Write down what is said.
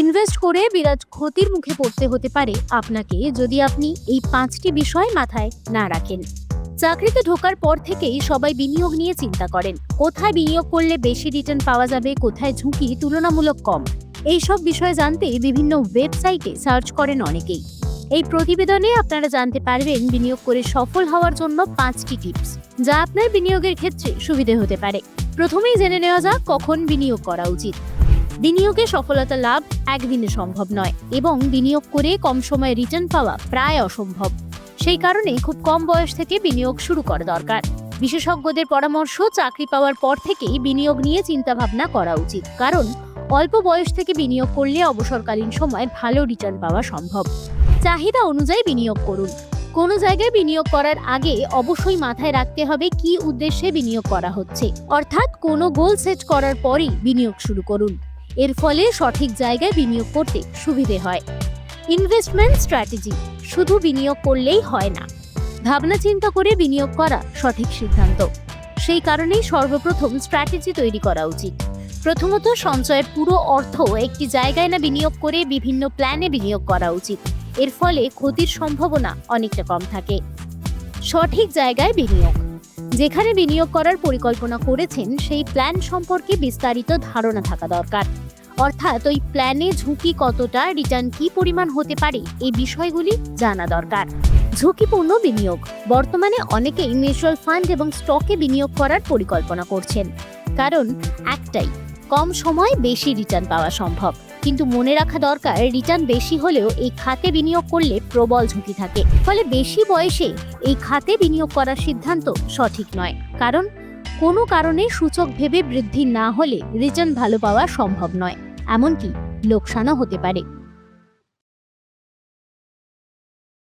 Invest করে বিরাট ক্ষতির মুখে পড়তে হতে পারে আপনাকে যদি আপনি এই পাঁচটি বিষয় মাথায় না রাখেন। চাকরিতে ঢোকার পর থেকেই সবাই বিনিয়োগ নিয়ে চিন্তা করেন। কোথায় বিনিয়োগ করলে বেশি রিটার্ন পাওয়া যাবে, কোথায় ঝুঁকি তুলনামূলক কম? এই সব বিষয়ে জানতে বিভিন্ন ওয়েবসাইটে সার্চ করেন অনেকেই। এই প্রতিবেদনে আপনারা জানতে পারবেন বিনিয়োগ করে সফল হওয়ার জন্য পাঁচটি টিপস যা আপনার বিনিয়োগের ক্ষেত্রে সুবিধে হতে পারে। প্রথমেই জেনে নেওয়া যাক কখন বিনিয়োগ করা উচিত। বিনিয়োগে সফলতা লাভ একদিনে সম্ভব নয় এবং বিনিয়োগ করে কম সময়ে রিটার্ন পাওয়া প্রায় অসম্ভব। সেই কারণে খুব কম বয়স থেকে বিনিয়োগ শুরু করা দরকার। বিশেষজ্ঞদের পরামর্শ, চাকরি পাওয়ার পর থেকেই বিনিয়োগ নিয়ে চিন্তাভাবনা করা উচিত। কারণ অল্প বয়স থেকে বিনিয়োগ করলে অবসরকালীন সময় ভালো রিটার্ন পাওয়া সম্ভব। চাহিদা অনুযায়ী বিনিয়োগ করুন। কোনো জায়গায় বিনিয়োগ করার আগে অবশ্যই মাথায় রাখতে হবে কি উদ্দেশ্যে বিনিয়োগ করা হচ্ছে। অর্থাৎ কোনো গোল সেট করার পরই বিনিয়োগ শুরু করুন। এর ফলে সঠিক জায়গায় বিনিয়োগ করতে সুবিধে হয়। ইনভেস্টমেন্ট স্ট্র্যাটেজি শুধু বিনিয়োগ করলেই হয় না। ভাবনা চিন্তা করে বিনিয়োগ করা সঠিক সিদ্ধান্ত। সেই কারণেই সর্বপ্রথম স্ট্র্যাটেজি তৈরি করা উচিত। প্রথমত সঞ্চয়ের পুরো অর্থ একটি জায়গায় না বিনিয়োগ করে বিভিন্ন প্ল্যানে বিনিয়োগ করা উচিত। এর ফলে ক্ষতির সম্ভাবনা অনেকটা কম থাকে। সঠিক জায়গায় বিনিয়োগ। যেখানে বিনিয়োগ করার পরিকল্পনা করেছেন, সেই প্ল্যান সম্পর্কে বিস্তারিত ধারণা থাকা দরকার। অর্থাৎ ওই প্ল্যানে ঝুঁকি কতটা রিটার্ন কি পরিমাণ হতে পারে, এই বিষয়গুলি জানা দরকার। ঝুঁকিপূর্ণ বিনিয়োগ। বর্তমানে অনেকেই মিউচুয়াল ফান্ড এবং স্টকে বিনিয়োগ করার পরিকল্পনা করছেন। কারণ একটাই, কম সময় বেশি রিটার্ন পাওয়া সম্ভব। কিন্তু মনে রাখা দরকার রিটার্ন বেশি হলেও এই খাতে বিনিয়োগ করলে প্রবল ঝুঁকি থাকে। ফলে বেশি বয়সে এই খাতে বিনিয়োগ করার সিদ্ধান্ত সঠিক নয়। কারণ কোনো কারণে সূচক ভেবে বৃদ্ধি না হলে রিটার্ন ভালো পাওয়া সম্ভব নয়, এমনকি লোকসানও হতে পারে।